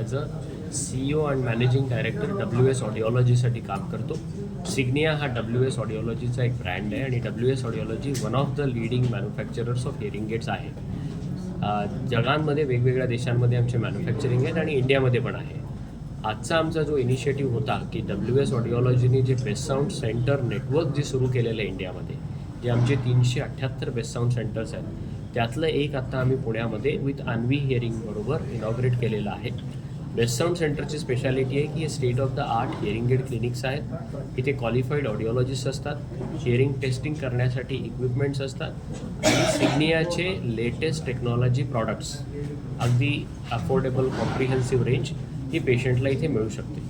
As a C O and managing director W S ऑडिओलॉजीसाठी काम करतो. सिग्निया हा डब्ल्यू एस ऑडिओलॉजीचा एक ब्रँड आहे आणि W S audiology one of the leading manufacturers of hearing gates आहे. जगांमध्ये वेगवेगळ्या देशांमध्ये आमचे मॅन्युफॅक्चरिंग आहेत आणि इंडियामध्ये पण आहे. आजचा आमचा जो इनिशिएटिव्ह होता की डब्ल्यू एस ऑडिओलॉजीने जे बेस्ट साऊंड सेंटर नेटवर्क जे सुरू केलेलं आहे इंडियामध्ये जे आमचे तीनशे अठ्ठ्याहत्तर बेस्ट साऊंड सेंटर्स आहेत त्यातलं एक आत्ता आम्ही पुण्यामध्ये विथ अन्वी हिअरिंग बरोबर इनॉग्रेट केलेलं आहे. बेस्ट साऊंड सेंटरची स्पेशालिटी आहे की हे state of the art hearing aid clinics आहेत. इथे क्वालिफाईड ऑडिओलॉजिस्ट असतात. हिअरिंग टेस्टिंग करण्यासाठी इक्विपमेंट्स असतात. आणि सिग्नियाचे लेटेस्ट टेक्नॉलॉजी प्रॉडक्ट्स अगदी अफोर्डेबल कॉम्प्रिहेन्सिव्ह रेंज ही पेशंटला इथे मिळू शकते.